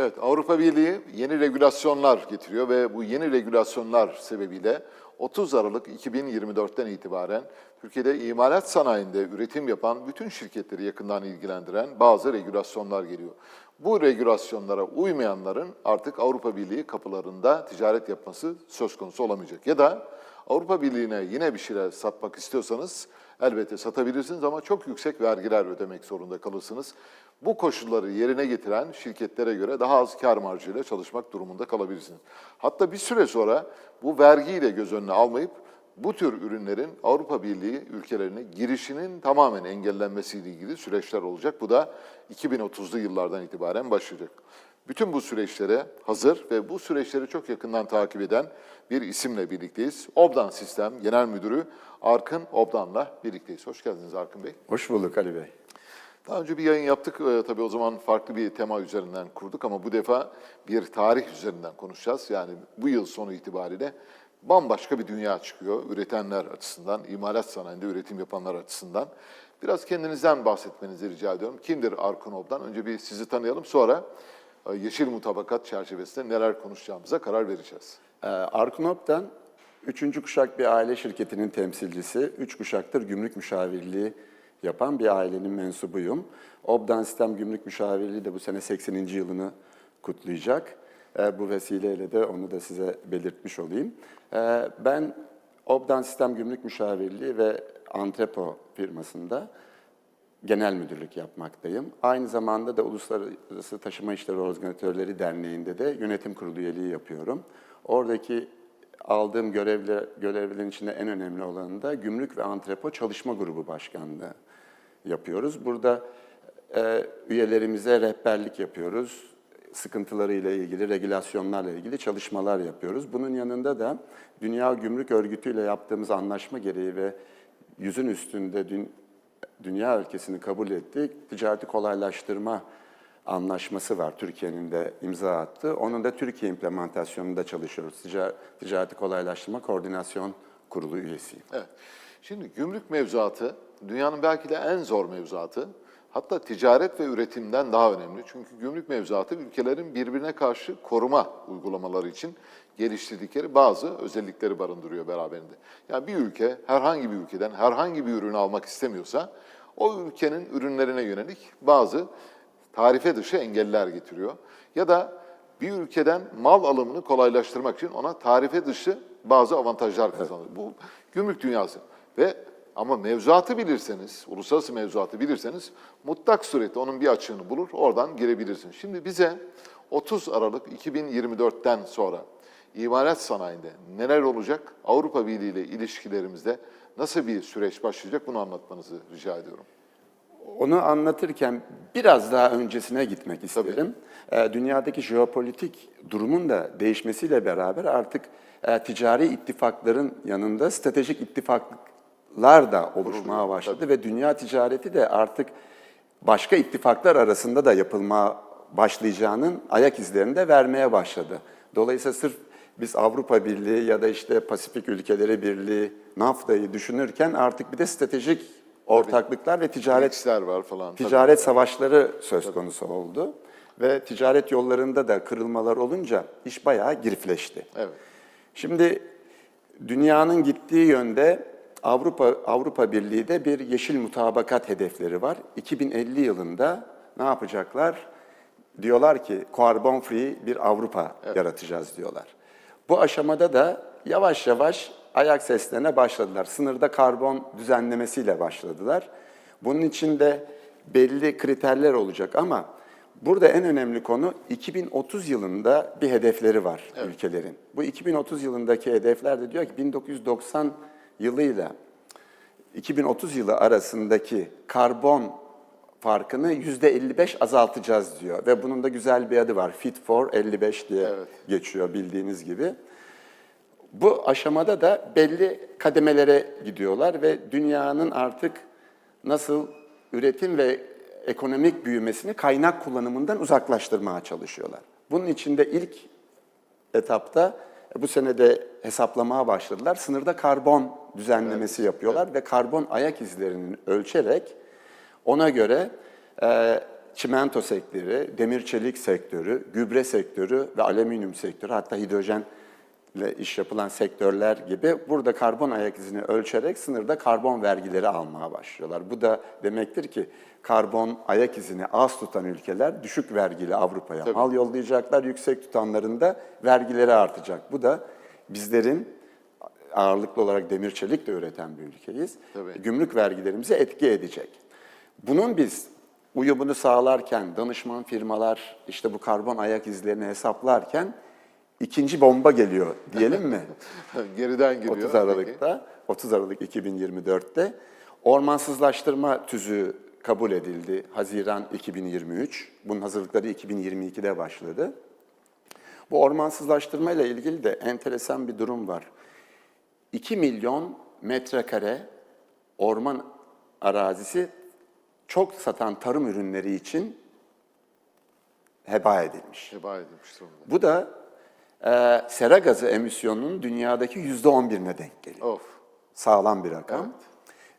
Evet, Avrupa Birliği yeni regülasyonlar getiriyor ve bu yeni regülasyonlar sebebiyle 30 Aralık 2024'ten itibaren Türkiye'de imalat sanayinde üretim yapan bütün şirketleri yakından ilgilendiren bazı regülasyonlar geliyor. Bu regülasyonlara uymayanların artık Avrupa Birliği kapılarında ticaret yapması söz konusu olamayacak. Ya da Avrupa Birliği'ne yine bir şeyler satmak istiyorsanız elbette satabilirsiniz ama çok yüksek vergiler ödemek zorunda kalırsınız. Bu koşulları yerine getiren şirketlere göre daha az kar marjıyla çalışmak durumunda kalabilirsiniz. Hatta bir süre sonra bu vergiyi de göz önüne almayıp bu tür ürünlerin Avrupa Birliği ülkelerine girişinin tamamen engellenmesiyle ilgili süreçler olacak. Bu da 2030'lu yıllardan itibaren başlayacak. Bütün bu süreçlere hazır ve bu süreçleri çok yakından takip eden bir isimle birlikteyiz. Obdan Sistem Genel Müdürü Arkın Obdan'la birlikteyiz. Hoş geldiniz Arkın Bey. Hoş bulduk Ali Bey. Daha önce bir yayın yaptık. Ee, tabii o zaman farklı bir tema üzerinden kurduk ama bu defa bir tarih üzerinden konuşacağız. Yani bu yıl sonu itibariyle bambaşka bir dünya çıkıyor üretenler açısından, imalat sanayinde üretim yapanlar açısından. Biraz kendinizden bahsetmenizi rica ediyorum. Kimdir Arkın Obdan? Önce bir sizi tanıyalım sonra e, Yeşil Mutabakat çerçevesinde neler konuşacağımıza karar vereceğiz. Ee, Arkunop'tan üçüncü kuşak bir aile şirketinin temsilcisi, üç kuşaktır gümrük müşavirliği yapan bir ailenin mensubuyum. Obdan Sistem Gümrük Müşavirliği de bu sene 80. yılını kutlayacak. Ee, bu vesileyle de onu da size belirtmiş olayım. Ee, ben Obdan Sistem Gümrük Müşavirliği ve Antrepo firmasında genel müdürlük yapmaktayım. Aynı zamanda da Uluslararası Taşıma İşleri Organizatörleri Derneği'nde de yönetim kurulu üyeliği yapıyorum. Oradaki aldığım görevler, görevlerin içinde en önemli olanı da gümrük ve antrepo çalışma grubu başkanlığı yapıyoruz. Burada e, üyelerimize rehberlik yapıyoruz. Sıkıntılarıyla ilgili, regülasyonlarla ilgili çalışmalar yapıyoruz. Bunun yanında da Dünya Gümrük Örgütü ile yaptığımız anlaşma gereği ve yüzün üstünde dün, dünya ülkesini kabul ettik. Ticareti kolaylaştırma anlaşması var. Türkiye'nin de imza attığı. Onun da Türkiye implementasyonunda çalışıyoruz. Tica- Ticareti Kolaylaştırma Koordinasyon Kurulu üyesiyim. Evet. Şimdi gümrük mevzuatı dünyanın belki de en zor mevzuatı. Hatta ticaret ve üretimden daha önemli. Çünkü gümrük mevzuatı ülkelerin birbirine karşı koruma uygulamaları için geliştirdikleri bazı özellikleri barındırıyor beraberinde. Yani bir ülke herhangi bir ülkeden herhangi bir ürünü almak istemiyorsa o ülkenin ürünlerine yönelik bazı tarife dışı engeller getiriyor. Ya da bir ülkeden mal alımını kolaylaştırmak için ona tarife dışı bazı avantajlar kazanır. Bu gümrük dünyası. Ve ama mevzuatı bilirseniz, uluslararası mevzuatı bilirseniz mutlak surette onun bir açığını bulur, oradan girebilirsiniz. Şimdi bize 30 Aralık 2024'ten sonra imalat sanayinde neler olacak, Avrupa Birliği ile ilişkilerimizde nasıl bir süreç başlayacak bunu anlatmanızı rica ediyorum. Onu anlatırken biraz daha öncesine gitmek isterim. Ee, Dünyadaki jeopolitik durumun da değişmesiyle beraber artık e, ticari ittifakların yanında stratejik ittifaklar da oluşmaya başladı ve dünya ticareti de artık başka ittifaklar arasında da yapılmaya başlayacağının ayak izlerini de vermeye başladı. Dolayısıyla sırf biz Avrupa Birliği ya da işte Pasifik Ülkeleri Birliği, NAFTA'yı düşünürken artık bir de stratejik ortaklıklar ve ticaret Ticaretler var falan. Tabii. ticaret savaşları söz konusu oldu. Ve ticaret yollarında da kırılmalar olunca iş bayağı girifleşti. Evet. Şimdi dünyanın gittiği yönde Avrupa Avrupa Birliği'de bir yeşil mutabakat hedefleri var. 2050 yılında ne yapacaklar? Diyorlar ki karbon free bir Avrupa yaratacağız diyorlar. Bu aşamada da yavaş yavaş ayak seslerine başladılar. Sınırda karbon düzenlemesiyle başladılar. Bunun için de belli kriterler olacak ama burada en önemli konu 2030 yılında bir hedefleri var ülkelerin. Bu 2030 yılındaki hedefler de diyor ki 1990 yılıyla 2030 yılı arasındaki karbon farkını %55 azaltacağız diyor. Ve bunun da güzel bir adı var. Fit for 55 diye Evet. geçiyor bildiğiniz gibi. Bu aşamada da belli kademelere gidiyorlar ve dünyanın artık nasıl üretim ve ekonomik büyümesini kaynak kullanımından uzaklaştırmaya çalışıyorlar. Bunun için de ilk etapta e, bu sene de hesaplamaya başladılar. Sınırda karbon düzenlemesi yapıyorlar ve karbon ayak izlerini ölçerek ona göre e, çimento sektörü, demir çelik sektörü, gübre sektörü ve alüminyum sektörü hatta hidrojenle iş yapılan sektörler gibi burada karbon ayak izini ölçerek sınırda karbon vergileri almaya başlıyorlar. Bu da demektir ki karbon ayak izini az tutan ülkeler düşük vergili Avrupa'ya mal yollayacaklar, yüksek tutanların da vergileri artacak. Bu da bizlerin ağırlıklı olarak demir çelik de üreten bir ülkeyiz. Tabii. Gümrük vergilerimize etki edecek. Bunun biz uyumunu sağlarken danışman firmalar işte bu karbon ayak izlerini hesaplarken ikinci bomba geliyor diyelim mi? Geriden geliyor. 30 Peki. Aralık'ta, 30 Aralık 2024'te ormansızlaştırma tüzüğü kabul edildi. Haziran 2023. Bunun hazırlıkları 2022'de başladı. Bu ormansızlaştırma ile ilgili de enteresan bir durum var. 2 milyon metrekare orman arazisi çok satan tarım ürünleri için heba edilmiş. Heba edilmiş. Bu da e, sera gazı emisyonunun dünyadaki yüzde on birine denk geliyor. Of. Sağlam bir rakam.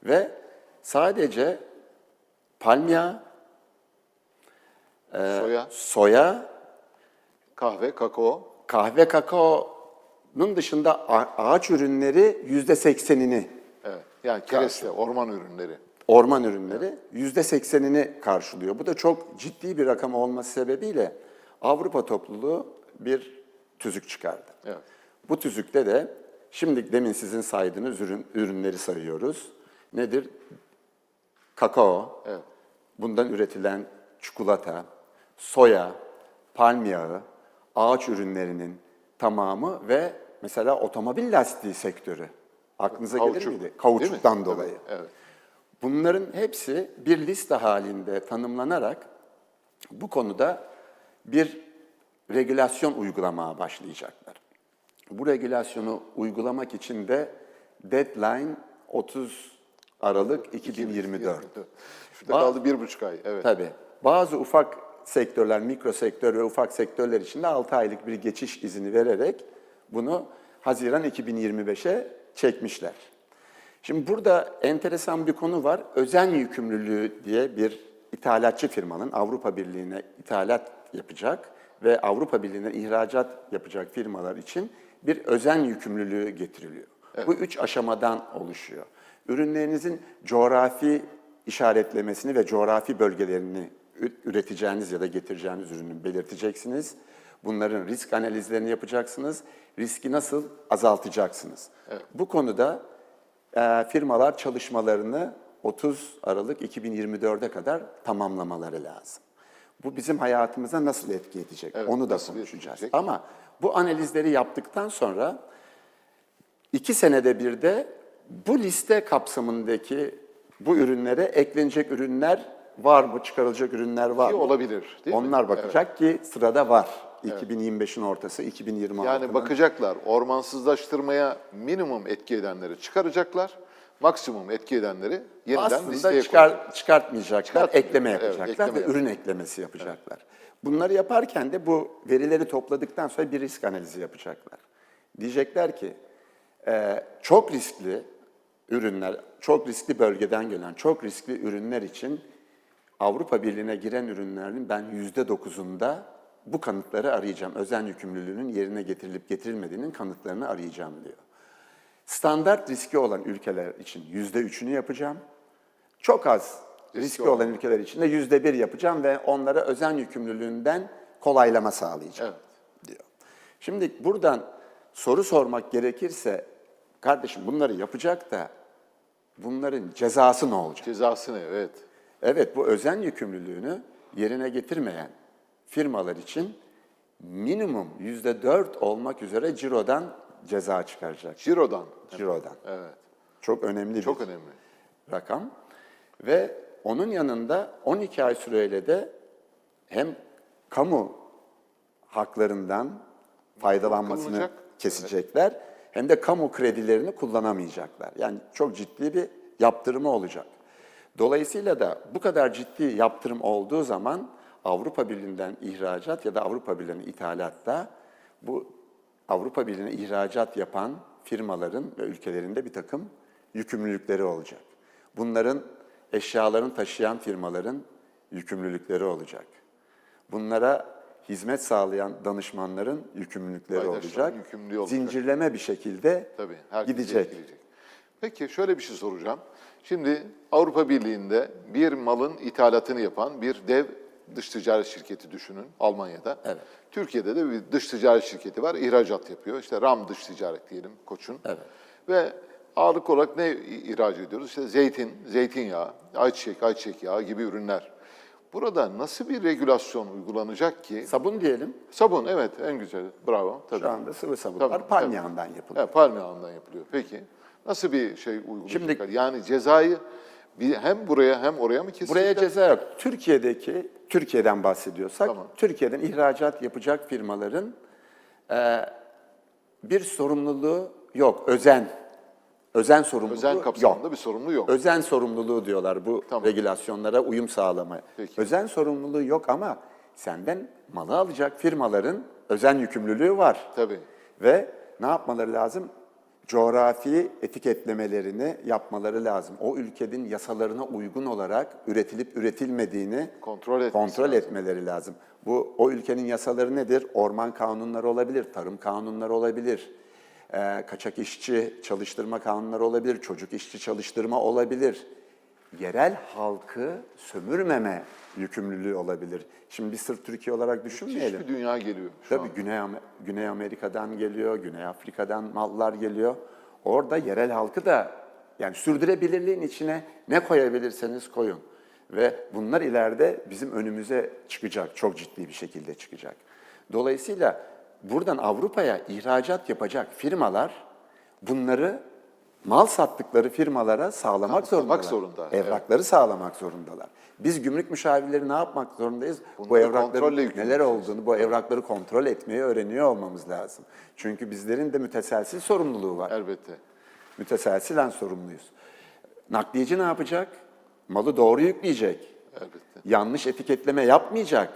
Ve sadece palmiye, Soya, soya, kahve, kakao. kahve, kakaonun dışında ağaç ürünleri yüzde seksenini, Evet. Yani kereste, orman ürünleri. orman ürünleri yüzde seksenini karşılıyor. Bu da çok ciddi bir rakam olması sebebiyle Avrupa topluluğu bir tüzük çıkardı. Evet. Bu tüzükte de şimdi demin sizin saydığınız ürün, ürünleri sayıyoruz. Nedir? Kakao, Evet. bundan üretilen çikolata, soya, palm yağı, ağaç ürünlerinin tamamı ve mesela otomobil lastiği sektörü. Aklınıza gelir Kauçuk, miydi? değil mi? Kauçuktan Tabii, dolayı. Evet. Bunların hepsi bir liste halinde tanımlanarak bu konuda bir regülasyon uygulamaya başlayacaklar. Bu regülasyonu uygulamak için de deadline 30 Aralık 2024. Şurada Ba- kaldı bir buçuk ay. Evet. Tabii. Bazı ufak sektörler, mikro sektör ve ufak sektörler için de 6 aylık bir geçiş izni vererek bunu Haziran 2025'e çekmişler. Şimdi burada enteresan bir konu var. Özen yükümlülüğü diye bir ithalatçı firmanın Avrupa Birliği'ne ithalat yapacak ve Avrupa Birliği'ne ihracat yapacak firmalar için bir özen yükümlülüğü getiriliyor. Bu üç aşamadan oluşuyor. Ürünlerinizin coğrafi işaretlemesini ve coğrafi bölgelerini üreteceğiniz ya da getireceğiniz ürünü belirteceksiniz. Bunların risk analizlerini yapacaksınız. Riski nasıl azaltacaksınız? Bu konuda e, firmalar çalışmalarını 30 Aralık 2024'e kadar tamamlamaları lazım. Bu bizim hayatımıza nasıl etki edecek? Evet, Onu da konuşacağız. etkileyecek? Ama bu analizleri yaptıktan sonra iki senede bir de bu liste kapsamındaki bu ürünlere eklenecek ürünler var mı, çıkarılacak ürünler var Ki mı? olabilir, değil mi? Onlar bakacak ki sırada var. 2025'in ortası, 2026'nın. Yani bakacaklar ormansızlaştırmaya minimum etki edenleri çıkaracaklar. Maksimum etki edenleri yeniden listeye Aslında koyacaklar. çıkar, çıkartmayacaklar, Çıkartmayacak. ekleme Evet, yapacaklar ekleme ve yapacak. ürün eklemesi yapacaklar. Bunları yaparken de bu verileri topladıktan sonra bir risk analizi yapacaklar. Diyecekler ki e, çok riskli ürünler, çok riskli bölgeden gelen çok riskli ürünler için Avrupa Birliği'ne giren ürünlerin ben yüzde dokuzunda bu kanıtları arayacağım. Özen yükümlülüğünün yerine getirilip getirilmediğinin kanıtlarını arayacağım diyor. Standart riski olan ülkeler için yüzde üçünü yapacağım. Çok az riski, olan. ülkeler için de yüzde bir yapacağım ve onlara özen yükümlülüğünden kolaylama sağlayacağım diyor. Şimdi buradan soru sormak gerekirse, kardeşim bunları yapacak da bunların cezası ne olacak? Cezası ne? Evet. Evet bu özen yükümlülüğünü yerine getirmeyen firmalar için minimum yüzde dört olmak üzere cirodan ceza çıkaracak. Ciro'dan. Cirodan. Evet. Çok önemli Çok bir önemli. rakam. Ve onun yanında 12 ay süreyle de hem kamu haklarından faydalanmasını Kılınacak. kesecekler hem de kamu kredilerini kullanamayacaklar. Yani çok ciddi bir yaptırımı olacak. Dolayısıyla da bu kadar ciddi yaptırım olduğu zaman Avrupa Birliği'nden ihracat ya da Avrupa Birliği'ne ithalatta bu Avrupa Birliği'ne ihracat yapan firmaların ve ülkelerinde bir takım yükümlülükleri olacak. Bunların eşyalarını taşıyan firmaların yükümlülükleri olacak. Bunlara hizmet sağlayan danışmanların yükümlülükleri olacak. olacak. Zincirleme bir şekilde Tabii, gidecek. etkileyecek. Peki şöyle bir şey soracağım. Şimdi Avrupa Birliği'nde bir malın ithalatını yapan bir dev dış ticaret şirketi düşünün Almanya'da. Evet. Türkiye'de de bir dış ticaret şirketi var, ihracat yapıyor. İşte RAM dış ticaret diyelim Koç'un. Evet. Ve ağırlık olarak ne ihraç ediyoruz? İşte zeytin, zeytinyağı, ayçiçek, ayçiçek yağı gibi ürünler. Burada nasıl bir regülasyon uygulanacak ki? Sabun diyelim. Sabun evet en güzeli. Bravo. Tabii. Şu anda sıvı sabunlar Tabii, palm yağından yapılıyor. Evet, palm yağından yapılıyor. Peki nasıl bir şey uygulayacaklar? Şimdi- yani cezayı hem buraya hem oraya mı kesilecekler? Buraya ceza yok. Türkiye'deki, Türkiye'den bahsediyorsak, Tamam. Türkiye'den ihracat yapacak firmaların e, bir sorumluluğu yok. Özen. Özen sorumluluğu yok. kapsamında bir sorumlu yok. Özen sorumluluğu diyorlar bu Tamam. regülasyonlara uyum sağlamaya. Peki. Özen sorumluluğu yok ama senden malı alacak firmaların özen yükümlülüğü var. Tabii. Ve ne yapmaları lazım? Coğrafi etiketlemelerini yapmaları lazım. O ülkenin yasalarına uygun olarak üretilip üretilmediğini Kontrol kontrol lazım. etmeleri lazım. Bu o ülkenin yasaları nedir? Orman kanunları olabilir, tarım kanunları olabilir. Ee, kaçak işçi çalıştırma kanunları olabilir, çocuk işçi çalıştırma olabilir. Yerel halkı sömürmeme yükümlülüğü olabilir. Şimdi biz sırf Türkiye olarak düşünmeyelim. Hiçbir dünya geliyor şu Tabii an. Güney, Güney Amerika'dan geliyor, Güney Afrika'dan mallar geliyor. Orada yerel halkı da yani sürdürülebilirliğin içine ne koyabilirseniz koyun. Ve bunlar ileride bizim önümüze çıkacak, çok ciddi bir şekilde çıkacak. Dolayısıyla buradan Avrupa'ya ihracat yapacak firmalar bunları mal sattıkları firmalara sağlamak zorundalar. zorunda. Evrakları sağlamak zorundalar. Biz gümrük müşavirleri ne yapmak zorundayız? Bu Bunları evrakların kontrolle yükümlüyüz. neler olduğunu, bu evrakları kontrol etmeyi öğreniyor olmamız lazım. Çünkü bizlerin de müteselsil sorumluluğu var. Elbette. Müteselsilen sorumluyuz. Nakliyeci ne yapacak? Malı doğru yükleyecek. Elbette. Yanlış etiketleme yapmayacak.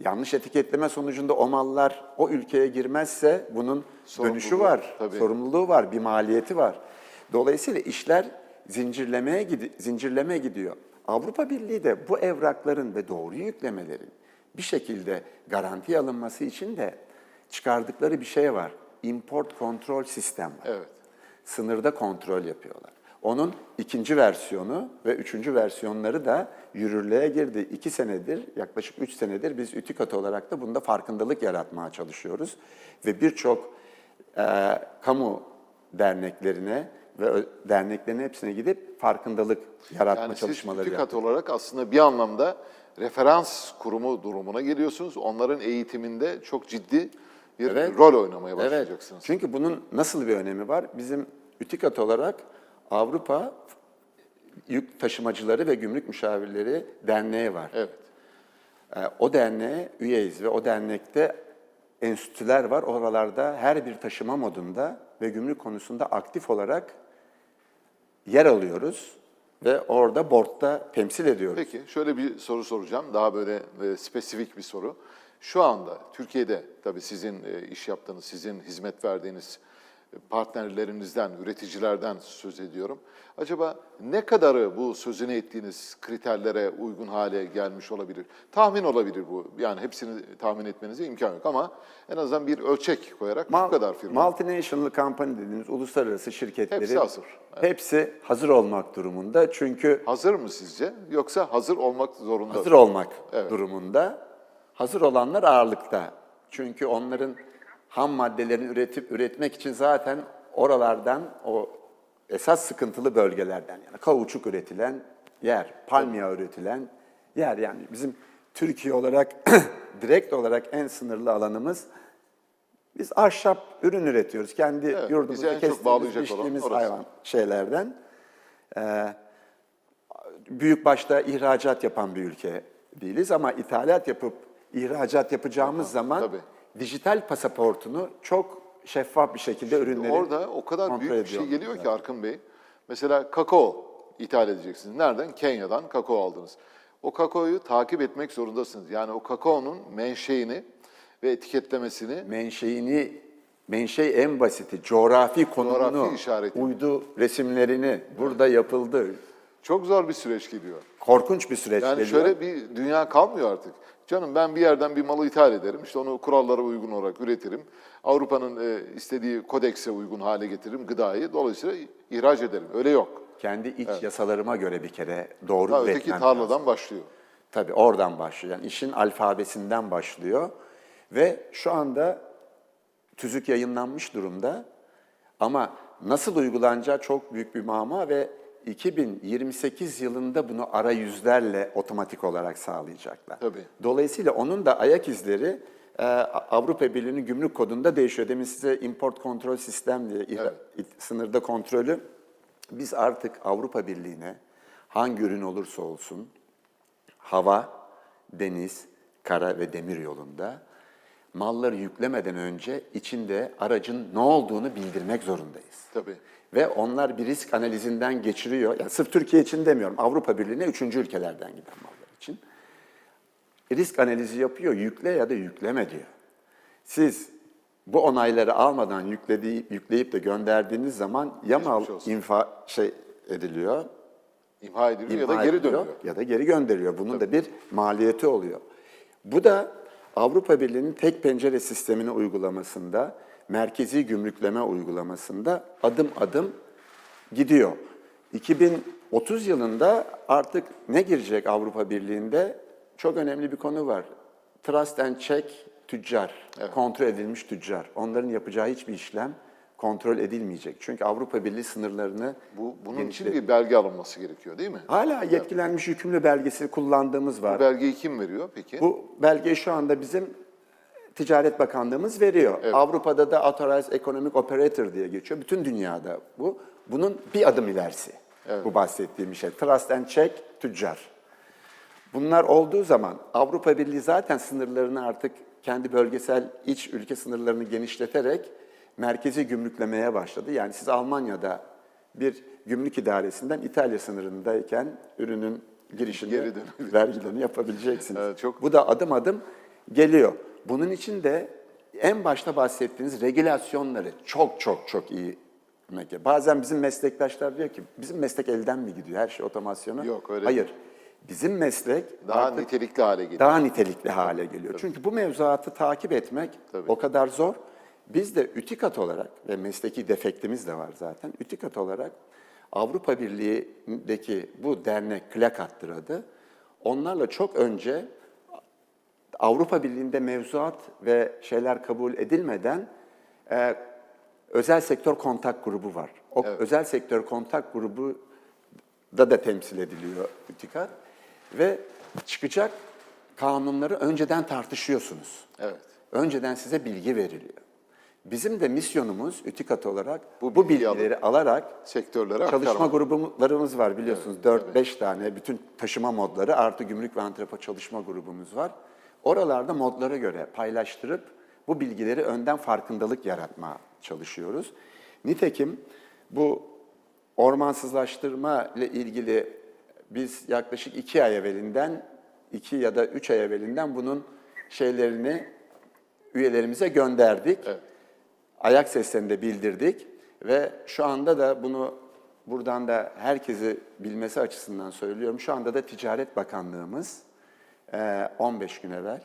Yanlış etiketleme sonucunda o mallar o ülkeye girmezse bunun dönüşü Sorumluluğu, var, tabii. sorumluluğu var, bir maliyeti var. Dolayısıyla işler zincirlemeye zincirleme gidiyor. Avrupa Birliği de bu evrakların ve doğru yüklemelerin bir şekilde garanti alınması için de çıkardıkları bir şey var. Import kontrol sistem var Evet. sınırda kontrol yapıyorlar. Onun ikinci versiyonu ve üçüncü versiyonları da yürürlüğe girdi. İki senedir, yaklaşık üç senedir biz ÜTİKAT olarak da bunda farkındalık yaratmaya çalışıyoruz. Ve birçok e, kamu derneklerine ve derneklerin hepsine gidip farkındalık yaratma Yani siz çalışmaları TÜKAT yaptık. olarak aslında bir anlamda referans kurumu durumuna geliyorsunuz. Onların eğitiminde çok ciddi bir Evet. rol oynamaya Evet. başlayacaksınız. Çünkü bunun nasıl bir önemi var? Bizim ÜTİKAT olarak Avrupa Yük Taşımacıları ve Gümrük Müşavirleri Derneği var. Evet. Ee, O derneğe üyeyiz ve o dernekte enstitüler var. Oralarda her bir taşıma modunda ve gümrük konusunda aktif olarak yer alıyoruz ve orada boardta temsil ediyoruz. Peki şöyle bir soru soracağım. Daha böyle e, spesifik bir soru. Şu anda Türkiye'de tabii sizin e, iş yaptığınız, sizin hizmet verdiğiniz partnerlerinizden, üreticilerden söz ediyorum. Acaba ne kadarı bu sözünü ettiğiniz kriterlere uygun hale gelmiş olabilir? Tahmin olabilir bu. Yani hepsini tahmin etmenize imkan yok ama en azından bir ölçek koyarak Mal- kadar firma. Multinational company dediğimiz uluslararası şirketlerin Hepsi hazır. hepsi hazır olmak durumunda. Çünkü Hazır mı sizce? Yoksa hazır olmak zorunda hazır olmak Evet. durumunda. Hazır olanlar ağırlıkta. Çünkü onların ham maddelerini üretip üretmek için zaten oralardan o esas sıkıntılı bölgelerden yani kauçuk üretilen yer, palm yağı üretilen yer yani bizim Türkiye olarak direkt olarak en sınırlı alanımız biz ahşap ürün üretiyoruz. Kendi Evet, yurdumuzda kestiğimiz, biçtiğimiz hayvan şeylerden. Ee, büyük başta ihracat yapan bir ülke değiliz ama ithalat yapıp ihracat yapacağımız zaman tabii. Dijital pasaportunu çok şeffaf bir şekilde ürünleri Orada o kadar kontrol büyük bir şey ediyorlar. geliyor ki Arkın Bey. Mesela kakao ithal edeceksiniz. Nereden? Kenya'dan kakao aldınız. O kakaoyu takip etmek zorundasınız. Yani o kakaonun menşeini ve etiketlemesini menşeini menşei en basiti coğrafi konumunu Coğrafi işareti. uydu resimlerini burada yapıldı Çok zor bir süreç geliyor. Korkunç bir süreç Yani geliyor. şöyle bir dünya kalmıyor artık. Canım ben bir yerden bir malı ithal ederim. işte onu kurallara uygun olarak üretirim. Avrupa'nın e, istediği kodekse uygun hale getiririm gıdayı. Dolayısıyla ihraç ederim. Öyle yok. Kendi iç yasalarıma göre bir kere doğru Ha, öteki üretmem tarladan lazım. başlıyor. Tabii oradan başlıyor. Yani işin alfabesinden başlıyor. Ve şu anda tüzük yayınlanmış durumda. Ama nasıl uygulanacağı çok büyük bir mama ve 2028 yılında bunu arayüzlerle otomatik olarak sağlayacaklar. Tabii. Dolayısıyla onun da ayak izleri e, Avrupa Birliği'nin gümrük kodunda değişiyor. Demin size import kontrol sistem diye ihra- sınırda kontrolü biz artık Avrupa Birliği'ne hangi ürün olursa olsun hava, deniz, kara ve demir yolunda malları yüklemeden önce içinde aracın ne olduğunu bildirmek zorundayız. Tabii. Ve onlar bir risk analizinden geçiriyor. Yani sırf Türkiye için demiyorum. Avrupa Birliği'ne üçüncü ülkelerden giden mallar için. Risk analizi yapıyor. Yükle ya da yükleme diyor. Siz bu onayları almadan yüklediği, yükleyip de gönderdiğiniz zaman ya mal infa şey ediliyor, İmha ediliyor ya imha da geri ediliyor dönüyor. Ya da geri gönderiyor. Bunun da bir maliyeti oluyor. Bu da Avrupa Birliği'nin tek pencere sistemini uygulamasında, merkezi gümrükleme uygulamasında adım adım gidiyor. 2030 yılında artık ne girecek Avrupa Birliği'nde? Çok önemli bir konu var. Trust and check tüccar, kontrol edilmiş tüccar. Onların yapacağı hiçbir işlem kontrol edilmeyecek. Çünkü Avrupa Birliği sınırlarını Bu, bunun genişlet- için bir belge alınması gerekiyor değil mi? Hala yetkilenmiş hükümlü belgesi kullandığımız var. Bu belgeyi kim veriyor peki? Bu belgeyi şu anda bizim Ticaret Bakanlığımız veriyor. Avrupa'da da Authorized Economic Operator diye geçiyor. Bütün dünyada bu. Bunun bir adım ilerisi. Bu bahsettiğim şey. Trust and check, tüccar. Bunlar olduğu zaman Avrupa Birliği zaten sınırlarını artık kendi bölgesel iç ülke sınırlarını genişleterek merkezi gümrüklemeye başladı. Yani siz Almanya'da bir gümrük idaresinden İtalya sınırındayken ürünün girişini, vergilerini yapabileceksiniz. Evet, çok- Bu da adım adım geliyor. Bunun için de en başta bahsettiğiniz regülasyonları çok çok çok iyi gerekiyor. Bazen bizim meslektaşlar diyor ki bizim meslek elden mi gidiyor her şey otomasyona? Yok, öyle Hayır. Bizim meslek Daha artık nitelikli hale geliyor. daha nitelikli hale geliyor. Çünkü bu mevzuatı takip etmek Tabii. o kadar zor. Biz de ütikat olarak ve mesleki defektimiz de var zaten. Ütikat olarak Avrupa Birliği'ndeki bu dernek Klakat'tır adı. Onlarla çok önce Avrupa Birliği'nde mevzuat ve şeyler kabul edilmeden e, özel sektör kontak grubu var. O özel sektör kontak grubu da da temsil ediliyor ütikat ve çıkacak kanunları önceden tartışıyorsunuz. Evet. Önceden size bilgi veriliyor. Bizim de misyonumuz ütikat olarak Bu bu, bilgileri alarak Sektörlere çalışma aktarmak. gruplarımız var biliyorsunuz. 4-5 tane bütün taşıma modları artı gümrük ve antrepo çalışma grubumuz var. Oralarda modlara göre paylaştırıp bu bilgileri önden farkındalık yaratmaya çalışıyoruz. Nitekim bu ormansızlaştırma ile ilgili biz yaklaşık iki ay evvelinden, iki ya da üç ay evvelinden bunun şeylerini üyelerimize gönderdik. Ayak seslerini de bildirdik ve şu anda da bunu buradan da herkesi bilmesi açısından söylüyorum. Şu anda da Ticaret Bakanlığımız 15 gün evvel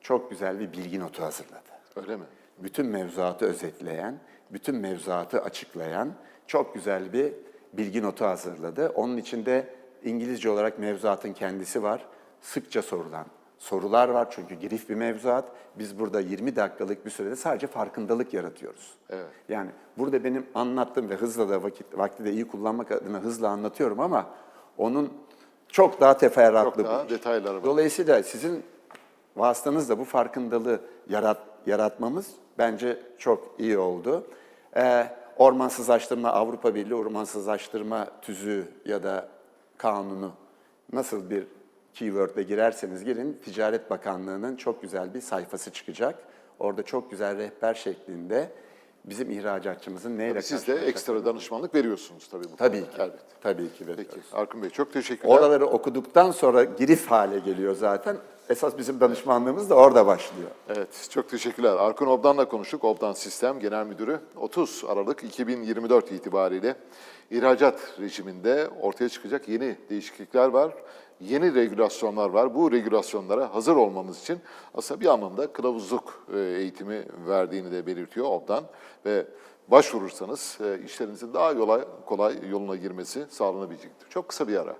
çok güzel bir bilgi notu hazırladı Öyle mi? bütün mevzuatı özetleyen, bütün mevzuatı açıklayan çok güzel bir bilgi notu hazırladı. Onun içinde İngilizce olarak mevzuatın kendisi var. Sıkça sorulan sorular var çünkü girif bir mevzuat. Biz burada 20 dakikalık bir sürede sadece farkındalık yaratıyoruz. Evet. Yani burada benim anlattığım ve hızla da vakit vakti de iyi kullanmak adına hızla anlatıyorum ama onun çok daha teferruatlı Çok daha bir iş. detayları var. Dolayısıyla sizin vasıtanızla bu farkındalığı yarat, yaratmamız bence çok iyi oldu. Ee, ormansızlaştırma, Avrupa Birliği ormansızlaştırma tüzüğü ya da kanunu nasıl bir keywordle girerseniz girin, Ticaret Bakanlığı'nın çok güzel bir sayfası çıkacak. Orada çok güzel rehber şeklinde bizim ihracatçımızın neyle Tabii siz de ekstra danışmanlık veriyorsunuz tabii bu Tabii konuda. ki. Elbette. Tabii ki Peki. veriyoruz. Arkın Bey çok teşekkürler. Oraları okuduktan sonra girif hale geliyor zaten. Esas bizim danışmanlığımız da orada başlıyor. Evet, çok teşekkürler. Arkın Obdan'la konuştuk. Obdan Sistem Genel Müdürü 30 Aralık 2024 itibariyle ihracat rejiminde ortaya çıkacak yeni değişiklikler var. Yeni regülasyonlar var. Bu regülasyonlara hazır olmamız için aslında bir anlamda kılavuzluk e, eğitimi verdiğini de belirtiyor Obdan ve başvurursanız e, işlerinizin daha yola, kolay yoluna girmesi sağlanabilecektir. Çok kısa bir ara.